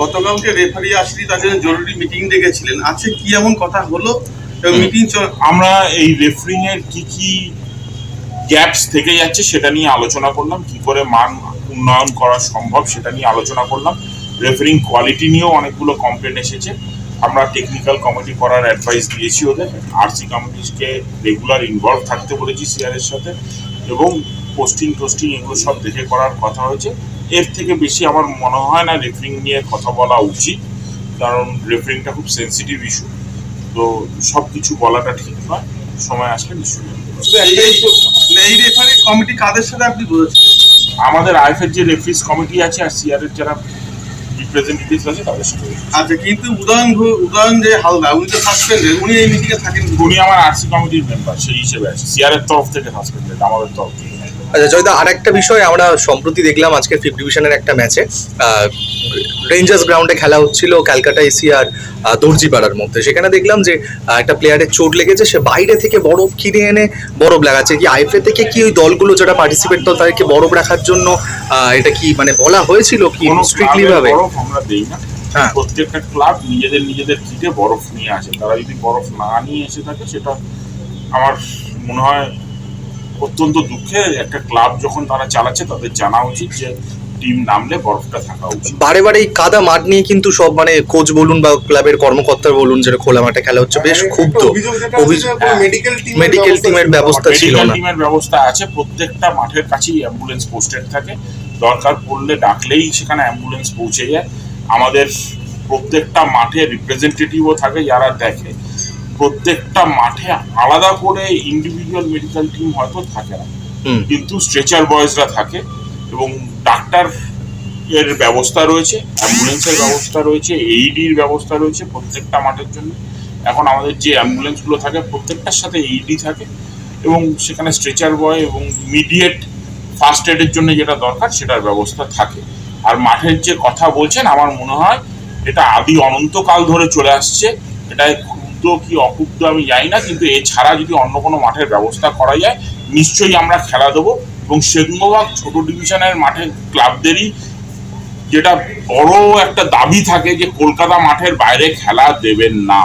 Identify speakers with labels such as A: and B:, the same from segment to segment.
A: গতকালকে রেফারি আসলি তার জন্য জরুরি মিটিং ডেকেছিলেন। আজকে কি এমন কথা হলো? মিটিং চল
B: আমরা এই রেফারিং এর কি কি গ্যাপস থেকে যাচ্ছে সেটা নিয়ে আলোচনা করলাম, কি করে মান উন্নয়ন করা সম্ভব সেটা নিয়ে আলোচনা করলাম। রেফারিং কোয়ালিটি নিয়েও অনেকগুলো কমপ্লেন এসেছে। আমরা টেকনিক্যাল কমিটি করার অ্যাডভাইস দিয়েছি ওদের। আরসি কমিটিকে রেগুলার ইনভলভ থাকতে বলেছি সিআরের সাথে। এবং পোস্টিং টোস্টিং এগুলো সব দেখে করার কথা হয়েছে। এর থেকে বেশি আমার মনে হয় না রেফারিং নিয়ে কথা বলা উচিত কারণ রেফারিংটা খুব সেন্সিটিভ ইস্যু তো সব কিছু বলাটা ঠিক নয় সময় আসলে নিশ্চয়ই
A: এই- রেফারি কমিটি কাদের সাথে আপনি বলেছেন?
B: আমাদের আইএফের যে রেফারিজ কমিটি আছে আর সিআরের যারা রিপ্রেজেন্টেটিভ আছে তাদের সাথে
A: আচ্ছা কিন্তু উদয়ন উদয়ন যে হালদা উনি তো সাসপেন্ডেড উনি এই মিটিংয়ে থাকেন।
B: উনি আমার আরসি কমিটির মেম্বার সেই হিসেবে আছে। সিআরের তরফ থেকে সাসপেন্ডেড আমাদের তরফ থেকে।
C: আচ্ছা জয়দা আর একটা বিষয় আমরা সম্প্রতি দেখলাম আজকে ফিফথ ডিভিশনের একটা ম্যাচে। রেঞ্জার্স গ্রাউন্ডে খেলা হচ্ছিল ক্যালকাটা এসি আর দর্জিপাড়ার মধ্যে। সেখানে দেখলাম যে একটা প্লেয়ারের চোট লেগেছে সে বাইরে থেকে বরফ কিনে এনে বরফ লাগাচ্ছে। কি আইএফএ থেকে কি ওই দলগুলো যারা পার্টিসিপেট দল তাদেরকে বরফ রাখার জন্য এটা কি মানে বলা হয়েছিল কি স্ট্রিক্টলি ভাবে?
B: আমরা দেই না।
C: হ্যাঁ।
B: প্রত্যেকটা ক্লাব নিজেদের নিজেদের কিটে বরফ নিয়ে আসে। তারা যদি বরফ না নিয়ে এসে থাকে সেটা আমার মনে হয় অত্যন্ত দুঃখের একটা ক্লাব যখন তারা চালাচ্ছে তাদের জানা উচিত যে টিম নামলে বরফটা থাকা উচিত।
C: বারে বারে এই কাদা মাঠ নিয়ে কিন্তু সব মানে কোচ বলুন বা ক্লাবের কর্মকর্তা বলুন যেটা খোলা মাঠে খেলা হচ্ছে বেশ ক্ষুব্ধ। অভিযোগ
A: মেডিকেল
C: টিমের ব্যবস্থা ছিল। না।
B: টিমের ব্যবস্থা আছে প্রত্যেকটা মাঠের কাছেই অ্যাম্বুলেন্স পোস্টেড থাকে। দরকার পড়লে ডাকলেই সেখানে অ্যাম্বুলেন্স পৌঁছে যায়। আমাদের প্রত্যেকটা মাঠে রিপ্রেজেন্টেটিভও থাকে যারা দেখে। প্রত্যেকটা মাঠে আলাদা করে ইন্ডিভিজুয়াল মেডিকেল টিম হয়তো থাকে না। কিন্তু স্ট্রেচার বয়েজরা থাকে এবং ডাক্তার এর ব্যবস্থা রয়েছে অ্যাম্বুলেন্সের ব্যবস্থা রয়েছে এইডির ব্যবস্থা রয়েছে প্রত্যেকটা মাঠের জন্য। এখন আমাদের যে অ্যাম্বুলেন্সগুলো থাকে প্রত্যেকটার সাথে এইডি থাকে এবং সেখানে স্ট্রেচার বয় এবং ইমিডিয়েট ফার্স্ট এডের জন্য যেটা দরকার সেটার ব্যবস্থা থাকে। আর মাঠের যে কথা বলছেন আমার মনে হয় এটা আদি অনন্তকাল ধরে চলে আসছে। এটা ক্ষুব্ধ কি অক্ষুব্ধ আমি জানি না কিন্তু এছাড়া যদি অন্য কোনো মাঠের ব্যবস্থা করা যায় নিশ্চয়ই আমরা খেলা দেবো। এবং সেগুলোভাগ ছোট ডিভিশনের মাঠের ক্লাবদেরই যেটা বড় একটা দাবি থাকে যে কলকাতা মাঠের বাইরে খেলা দেবেন না।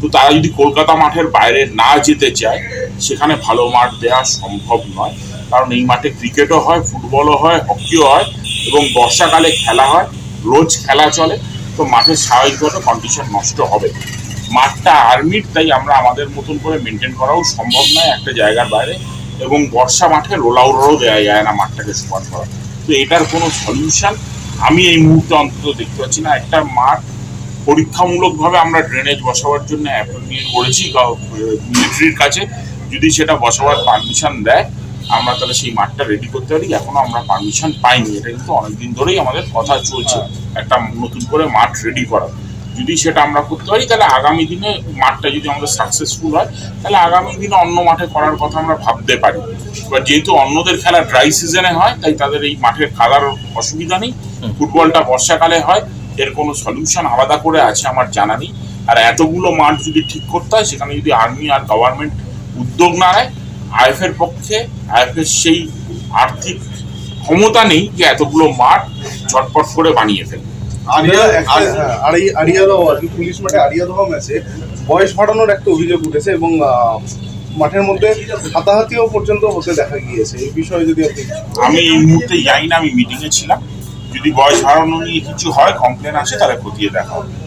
B: তো তারা যদি কলকাতা মাঠের বাইরে না যেতে চায় সেখানে ভালো মাঠ দেওয়া সম্ভব নয়। কারণ এই মাঠে ক্রিকেটও হয় ফুটবলও হয় হকিও হয় এবং বর্ষাকালে খেলা হয় রোজ খেলা চলে তো মাঠের স্বাভাবিকভাবে কন্ডিশন নষ্ট হবে। মাঠটা আর্মির, তাই আমরা আমাদের মতন করে মেনটেন করাও সম্ভব নয় একটা জায়গার বাইরে। এবং বর্ষা মাঠে রোল আউটও দেওয়া যায় না মাঠটাকে সমান করা। তো এটার কোনো সলিউশন আমি এই মুহূর্তে অন্তত দেখতে পাচ্ছি না। একটা মাঠ পরীক্ষামূলকভাবে আমরা ড্রেনেজ বসাবার জন্য অ্যাপ্লিকেশন করেছি মিলিটারির কাছে। যদি সেটা বসাবার পারমিশন দেয়, আমরা তাহলে সেই মাঠটা রেডি করতে পারি। এখনও আমরা পারমিশন পাইনি। এটা কিন্তু অনেকদিন ধরেই আমাদের কথা চলছে। একটা নতুন করে মাঠ রেডি করা। যদি সেটা আমরা করতে পারি তাহলে আগামী দিনে মাঠটা যদি আমাদের সাকসেসফুল হয় তাহলে আগামী দিনে অন্য মাঠে করার কথা আমরা ভাবতে পারি। এবার যেহেতু অন্যদের খেলা ড্রাই সিজনে হয় তাই তাদের এই মাঠের খেলার অসুবিধা নেই। ফুটবলটা বর্ষাকালে হয় এর কোনো সলিউশন আলাদা করে আছে আমার জানা নেই। আর এতগুলো মাঠ যদি ঠিক করতে হয় সেখানে যদি আর্মি আর গভর্নমেন্ট উদ্যোগ না নেয় আইএফের পক্ষে আইএফের সেই আর্থিক ক্ষমতা নেই যে এতগুলো মাঠ ঝটপট করে বানিয়ে ফেলবে।
D: হ্যাঁ, আরি- আরিয়া আর কি পুলিশ মাঠে আরিয়া ম্যাচে বয়স বাড়ানোর একটা অভিযোগ উঠেছে এবং মাঠের মধ্যে হাতাহাতিও পর্যন্ত হতে দেখা গিয়েছে। এই বিষয়ে যদি আপনি
B: আমি এই মুহূর্তে যাই না আমি মিটিংয়ে ছিলাম। যদি বয়স বাড়ানো নিয়ে কিছু হয় কমপ্লেন আছে তাহলে খতিয়ে দেখা হবে।